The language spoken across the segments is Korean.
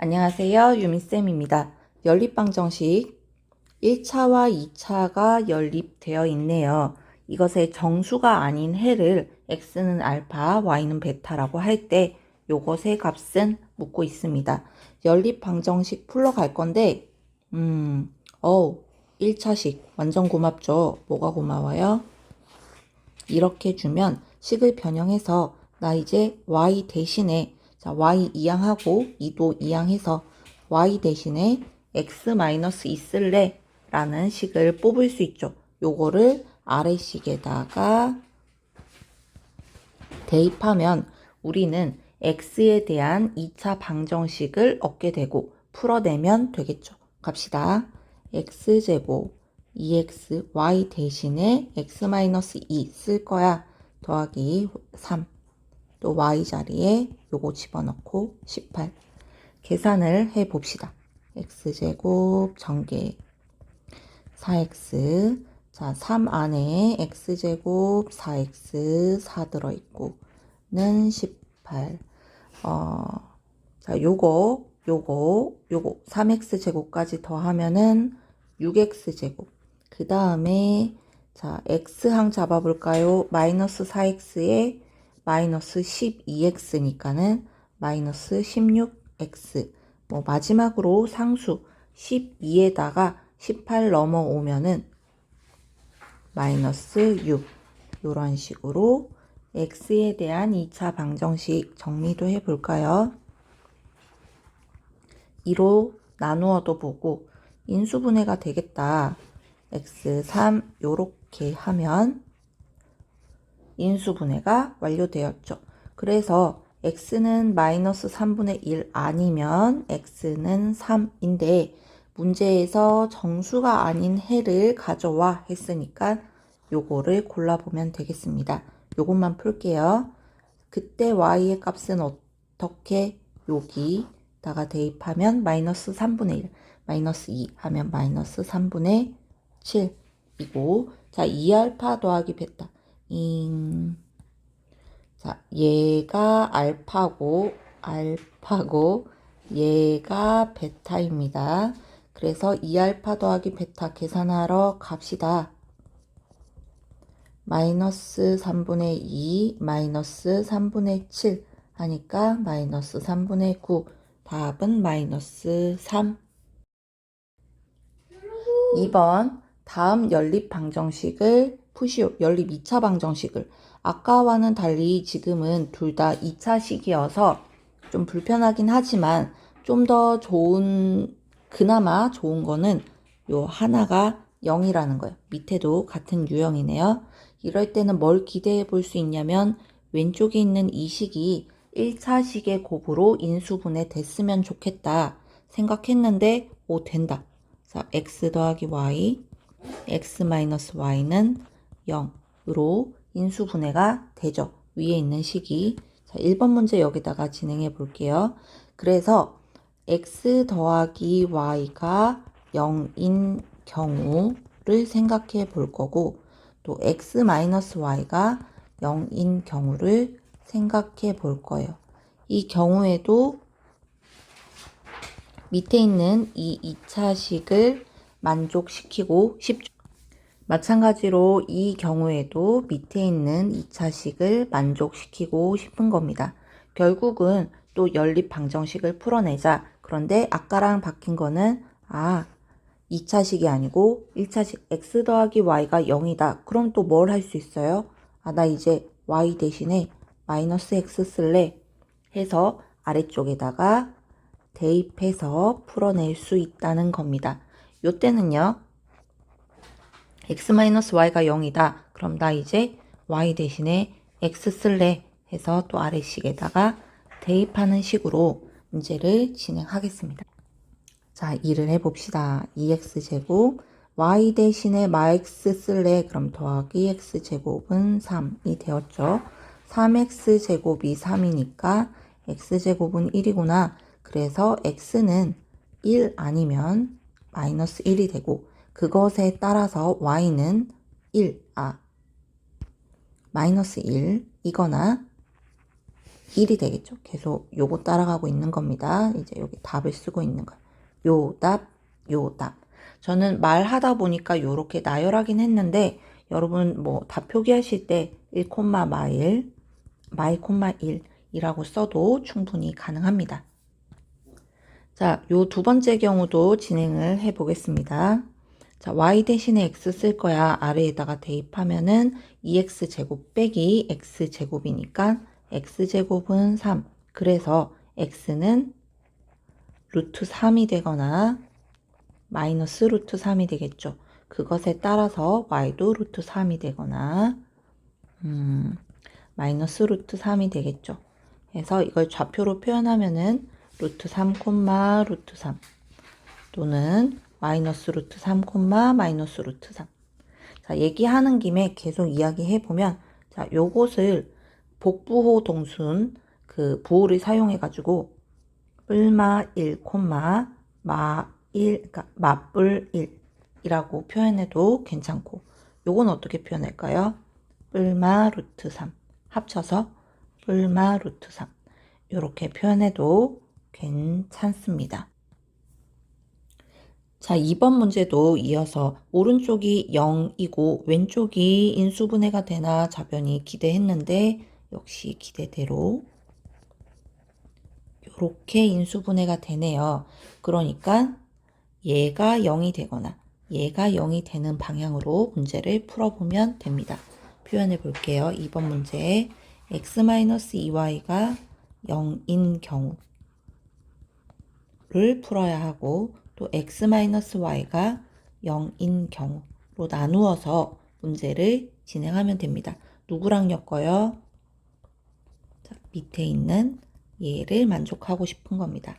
안녕하세요. 유미쌤입니다. 연립방 정식 1차와 2차가 연립되어 있네요. 이것의 정수가 아닌 해를 x는 알파, y는 베타라고 할 때 요것의 값은 묻고 있습니다. 연립 방 정식 풀러갈 건데 음, 어우 1차식 완전 고맙죠. 뭐가 고마워요? 이렇게 주면 식을 변형해서 나 이제 y 대신에 자, y 이항하고 2도 이항해서 y 대신에 x 마이너스 2 쓸래 라는 식을 뽑을 수 있죠. 요거를 아래식에다가 대입하면 우리는 x에 대한 2차 방정식을 얻게 되고 풀어내면 되겠죠. 갑시다. x제곱 2x y 대신에 x 마이너스 2쓸 거야. 더하기 3. 또 y 자리에 요거 집어넣고 18. 계산을 해 봅시다. x제곱 전개 4x 자, 3 안에 x제곱 4x 4 들어있고 는 18. 어, 자, 요거 요거 요거 3x 제곱까지 더하면은 6x 제곱. 그 다음에 자, x항 잡아볼까요? 마이너스 4x에 마이너스 12x니까는 마이너스 16x. 뭐 마지막으로 상수 12에다가 18 넘어오면은 마이너스 6. 요런 식으로 x에 대한 2차 방정식 정리도 해볼까요? 2로 나누어도 보고 인수분해가 되겠다. x3 요렇게 하면 인수분해가 완료되었죠. 그래서 x는 마이너스 3분의 1 아니면 x는 3인데 문제에서 정수가 아닌 해를 가져와 했으니까 요거를 골라보면 되겠습니다. 요것만 풀게요. 그때 y의 값은 어떻게 여기다가 대입하면 마이너스 3분의 1 마이너스 2 하면 마이너스 3분의 7이고 자 2알파 더하기 베타 인. 자, 얘가 알파고, 알파고, 얘가 베타입니다. 그래서 2알파 더하기 베타 계산하러 갑시다. 마이너스 3분의 2, 마이너스 3분의 7 하니까 마이너스 3분의 9. 답은 마이너스 3. 2번 다음 연립 방정식을 푸시오. 연립 2차 방정식을. 아까와는 달리 지금은 둘 다 2차식이어서 좀 불편하긴 하지만 좀 더 좋은, 그나마 좋은 거는 요 하나가 0이라는 거예요. 밑에도 같은 유형이네요. 이럴 때는 뭘 기대해 볼 수 있냐면 왼쪽에 있는 이 식이 1차식의 곱으로 인수분해 됐으면 좋겠다 생각했는데 오 된다. 자, x 더하기 y, x 마이너스 y는 0으로 인수분해가 되죠. 위에 있는 식이. 자, 1번 문제 여기다가 진행해 볼게요. 그래서 x 더하기 y가 0인 경우를 생각해 볼 거고 또 x 마이너스 y가 0인 경우를 생각해 볼 거예요. 이 경우에도 밑에 있는 이 2차식을 만족시키고 싶죠. 마찬가지로 이 경우에도 밑에 있는 2차식을 만족시키고 싶은 겁니다. 결국은 또 연립 방정식을 풀어내자. 그런데 아까랑 바뀐 거는 아 2차식이 아니고 1차식 x 더하기 y가 0이다. 그럼 또 뭘 할 수 있어요? 아 나 이제 y 대신에 마이너스 x 쓸래 해서 아래쪽에다가 대입해서 풀어낼 수 있다는 겁니다. 요때는요. X-y가 0이다. 그럼 나 이제 y 대신에 x 쓸래 해서 또 아래식에다가 대입하는 식으로 문제를 진행하겠습니다. 자, 일을 해봅시다. 2x제곱 y 대신에 마x 쓸래 그럼 더하기 x제곱은 3이 되었죠. 3x제곱이 3이니까 x제곱은 1이구나. 그래서 x는 1 아니면 마이너스 1이 되고 그것에 따라서 y는 1, 아, 마이너스 1 이거나 1이 되겠죠. 계속 요거 따라가고 있는 겁니다. 이제 여기 답을 쓰고 있는 거예요. 요 답, 요 답. 저는 말하다 보니까 요렇게 나열하긴 했는데 여러분 뭐답 표기하실 때 1, 마일, 마이, 1이라고 써도 충분히 가능합니다. 자, 요 두 번째 경우도 진행을 해 보겠습니다. 자, y 대신에 x 쓸 거야. 아래에다가 대입하면은 2x 제곱 빼기 x 제곱이니까 x 제곱은 3. 그래서 x는 루트 3이 되거나 마이너스 루트 3이 되겠죠. 그것에 따라서 y도 루트 3이 되거나 음, 마이너스 루트 3이 되겠죠. 그래서 이걸 좌표로 표현하면은 루트 3, 콤마 루트 3 또는 마이너스 루트 3, 콤마 마이너스 루트 3. 자, 얘기하는 김에 계속 이야기해 보면 자, 요것을 복부호 동순 그 부호를 사용해 가지고 뿔마 1, 콤마 마 1, 그러니까 맞불 1이라고 표현해도 괜찮고 요건 어떻게 표현할까요? 뿔마 루트 3 합쳐서 뿔마 루트 3 이렇게 표현해도 괜찮습니다. 자, 2번 문제도 이어서 오른쪽이 0이고 왼쪽이 인수분해가 되나 자변이 기대했는데 역시 기대대로 이렇게 인수분해가 되네요. 그러니까 얘가 0이 되거나 얘가 0이 되는 방향으로 문제를 풀어보면 됩니다. 표현해 볼게요. 2번 문제 x-2y가 0인 경우를 풀어야 하고 또 x-y가 0인 경우로 나누어서 문제를 진행하면 됩니다. 누구랑 엮어요? 자, 밑에 있는 얘를 만족하고 싶은 겁니다.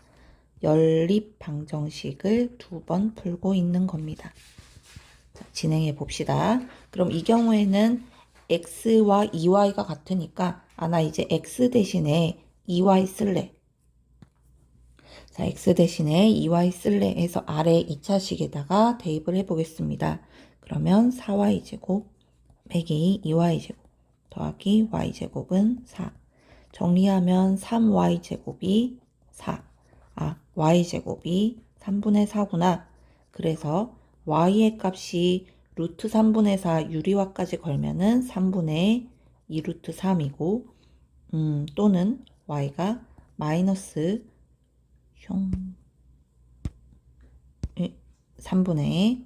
연립 방정식을 두 번 풀고 있는 겁니다. 자, 진행해 봅시다. 그럼 이 경우에는 x와 2y가 같으니까 아 나 이제 x 대신에 2y 쓸래. 자, x 대신에 2y 쓸래 해서 아래 2차식에다가 대입을 해보겠습니다. 그러면 4y제곱 빼기 2y제곱 더하기 y제곱은 4. 정리하면 3y제곱이 4. 아, y제곱이 3분의 4구나. 그래서 y의 값이 루트 3분의 4 유리화까지 걸면은 3분의 2 루트 3이고, 음, 또는 y가 마이너스 흉 3분의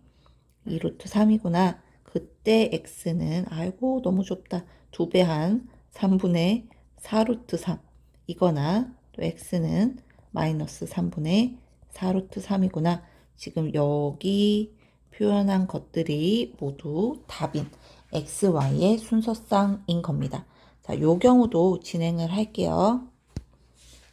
2 루트 3이구나. 그때 x는 아이고 너무 좁다. 두 배 한 3분의 4 루트 3 이거나 또 x는 마이너스 3분의 4 루트 3이구나. 지금 여기 표현한 것들이 모두 답인 xy의 순서쌍인 겁니다. 자, 요 경우도 진행을 할게요.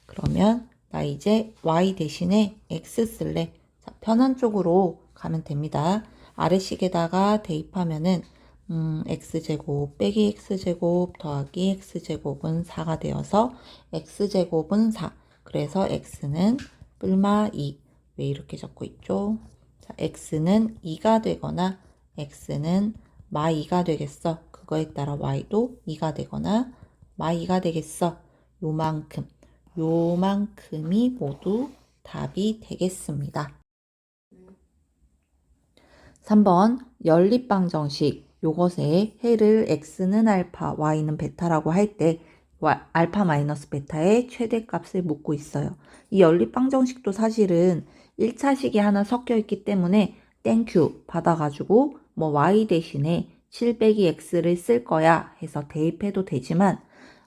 그러면 나 이제 y 대신에 x 쓸래. 자, 편한 쪽으로 가면 됩니다. 아래식에다가 대입하면은 음, x제곱 빼기 x제곱 더하기 x제곱은 4가 되어서 x제곱은 4. 그래서 x는 뿔마 2. 왜 이렇게 적고 있죠? 자, x는 2가 되거나 x는 마 2가 되겠어. 그거에 따라 y도 2가 되거나 마 2가 되겠어. 요만큼. 요만큼이 모두 답이 되겠습니다. 3번 연립방 정식 요것에 해를 x는 알파, y는 베타라고 할 때 알파 마이너스 베타의 최대값을 묻고 있어요. 이 연립방 정식도 사실은 1차식이 하나 섞여 있기 때문에 땡큐 받아가지고 뭐 y 대신에 7 빼기 x를 쓸 거야 해서 대입해도 되지만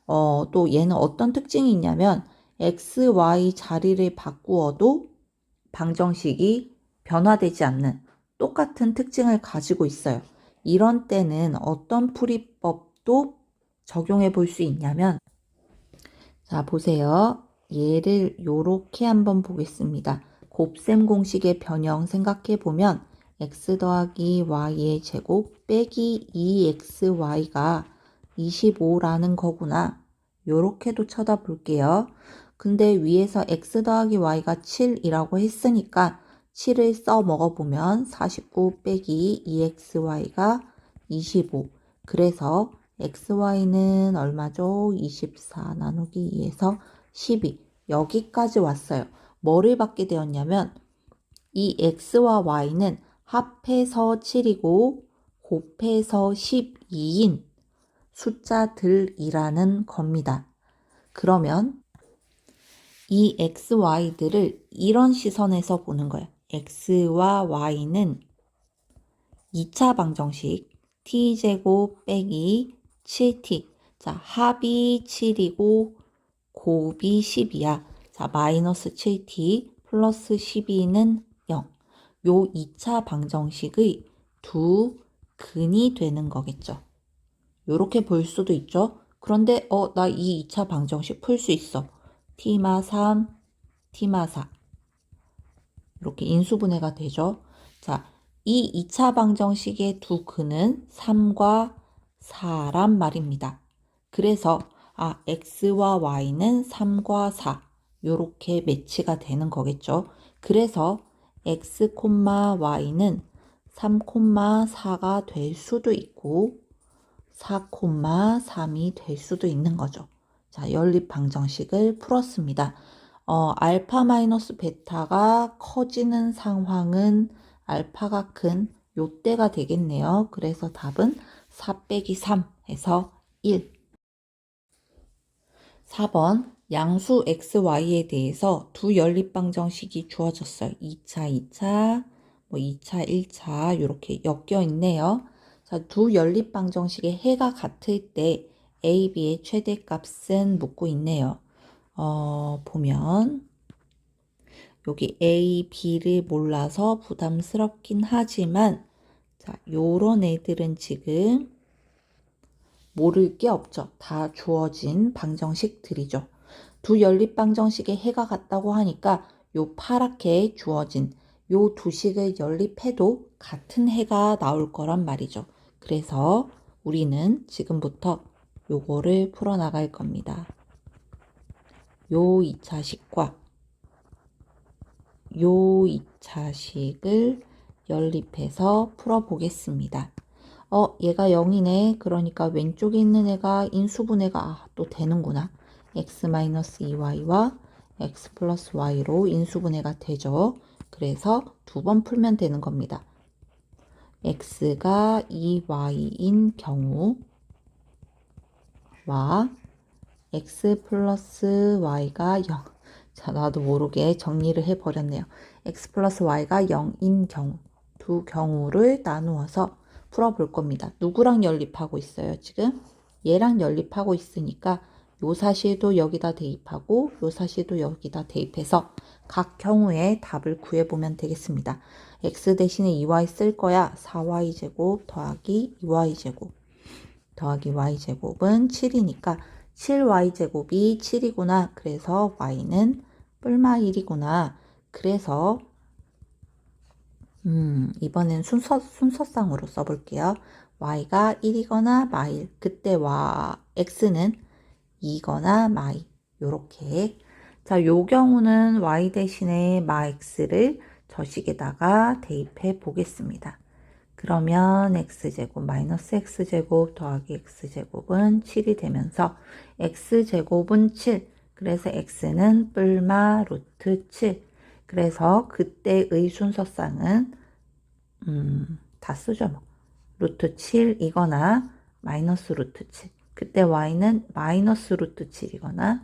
어, 또 얘는 어떤 특징이 있냐면 x, y 자리를 바꾸어도 방정식이 변화되지 않는 똑같은 특징을 가지고 있어요. 이런 때는 어떤 풀이법도 적용해 볼 수 있냐면 자 보세요. 얘를 요렇게 한번 보겠습니다. 곱셈 공식의 변형 생각해 보면 x 더하기 y의 제곱 빼기 2xy가 25라는 거구나. 요렇게도 쳐다볼게요. 근데 위에서 x 더하기 y가 7이라고 했으니까 7을 써 먹어보면 49 빼기 2xy가 25. 그래서 xy는 얼마죠? 24 나누기 2에서 12. 여기까지 왔어요. 뭐를 받게 되었냐면 이 x와 y는 합해서 7이고 곱해서 12인 숫자들이라는 겁니다. 그러면 이 x, y들을 이런 시선에서 보는 거예요. x와 y는 2차 방정식 t제곱 빼기 7t. 자, 합이 7이고 곱이 10이야. 자, 마이너스 7t 플러스 12는 0. 요 2차 방정식의 두 근이 되는 거겠죠. 요렇게 볼 수도 있죠. 그런데 어, 나 이 2차 방정식 풀 수 있어. T마 3, t마 4. 이렇게 인수분해가 되죠. 자, 이 2차 방정식의 두 근은 3과 4란 말입니다. 그래서 아, x와 y는 3과 4 요렇게 매치가 되는 거겠죠. 그래서 x, y는 3, 4가 될 수도 있고 4, 3이 될 수도 있는 거죠. 자, 연립 방정식을 풀었습니다. 어, 알파 마이너스 베타가 커지는 상황은 알파가 큰 요때가 되겠네요. 그래서 답은 4 빼기 3 해서 1. 4번 양수 xy에 대해서 두 연립 방정식이 주어졌어요. 2차, 2차, 뭐 2차, 1차 이렇게 엮여 있네요. 자, 두 연립 방정식의 해가 같을 때 a, b의 최대값은 묻고 있네요. 어, 보면 여기 a, b를 몰라서 부담스럽긴 하지만 자, 요런 애들은 지금 모를 게 없죠. 다 주어진 방정식들이죠. 두 연립 방정식의 해가 같다고 하니까 요 파랗게 주어진 요 두 식을 연립해도 같은 해가 나올 거란 말이죠. 그래서 우리는 지금부터 요거를 풀어나갈 겁니다. 요 2차식과 요 2차식을 연립해서 풀어보겠습니다. 어, 얘가 0이네. 그러니까 왼쪽에 있는 애가 인수분해가 아, 또 되는구나. x-2y와 x 플러스 y로 인수분해가 되죠. 그래서 두 번 풀면 되는 겁니다. x가 2y인 경우 와 x 플러스 y가 0. 자, 나도 모르게 정리를 해버렸네요. x 플러스 y가 0인 경우. 두 경우를 나누어서 풀어볼 겁니다. 누구랑 연립하고 있어요, 지금? 얘랑 연립하고 있으니까 요 사실도 여기다 대입하고 요 사실도 여기다 대입해서 각 경우에 답을 구해보면 되겠습니다. x 대신에 2y 쓸 거야. 4y제곱 더하기 2y제곱 더하기 y제곱은 7이니까 7y제곱이 7이구나. 그래서 y는 뿔마 1이구나. 그래서 음, 이번엔 순서, 순서상으로 써볼게요. y가 1이거나 마일. 그때 와, x는 2거나 마이. 요렇게. 자, 요 경우는 y 대신에 마 x를 저식에다가 대입해 보겠습니다. 그러면 x제곱 마이너스 x제곱 더하기 x제곱은 7이 되면서 x제곱은 7. 그래서 x는 뿔마 루트 7. 그래서 그때의 순서상은 음, 다 쓰죠. 뭐. 루트 7이거나 마이너스 루트 7. 그때 y는 마이너스 루트 7이거나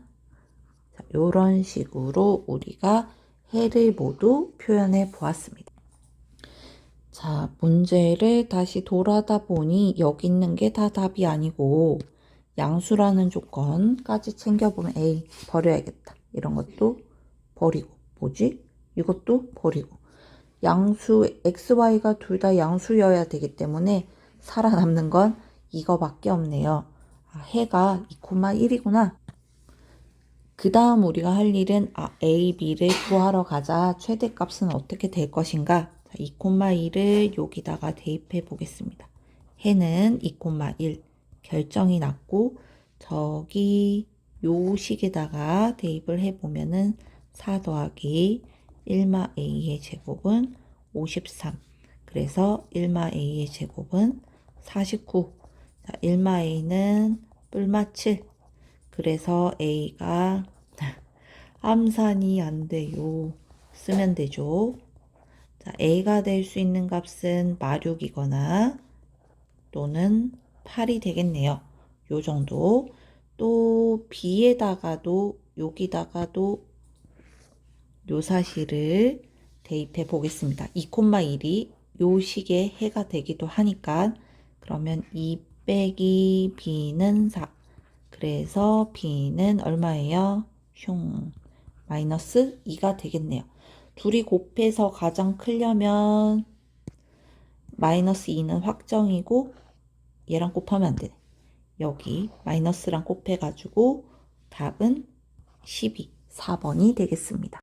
이런 식으로 우리가 해를 모두 표현해 보았습니다. 자, 문제를 다시 돌아다 보니 여기 있는 게 다 답이 아니고 양수라는 조건까지 챙겨보면 A 버려야겠다. 이런 것도 버리고 뭐지? 이것도 버리고 양수 xy가 둘 다 양수여야 되기 때문에 살아남는 건 이거밖에 없네요. 아, 해가 2,1이구나. 그 다음 우리가 할 일은 아, a, b를 구하러 가자. 최대값은 어떻게 될 것인가? 2,1을 여기다가 대입해 보겠습니다. 해는 2,1 결정이 났고 저기 요 식에다가 대입을 해보면은 4 더하기 1마 a의 제곱은 53. 그래서 1마 a의 제곱은 49. 자, 1마 A는 뿔마 7. 그래서 A가 암산이 안 돼요. 쓰면 되죠. 자, A가 될 수 있는 값은 마6이거나 또는 8이 되겠네요. 요 정도. 또 B에다가도 여기다가도 요 사실을 대입해 보겠습니다. 2,1이 요 식의 해가 되기도 하니까 그러면 2 빼기 B는 4. 그래서 B는 얼마예요? 흉 마이너스 2가 되겠네요. 둘이 곱해서 가장 크려면 마이너스 2는 확정이고 얘랑 곱하면 안 되네. 여기 마이너스랑 곱해가지고 답은 12, 4번이 되겠습니다.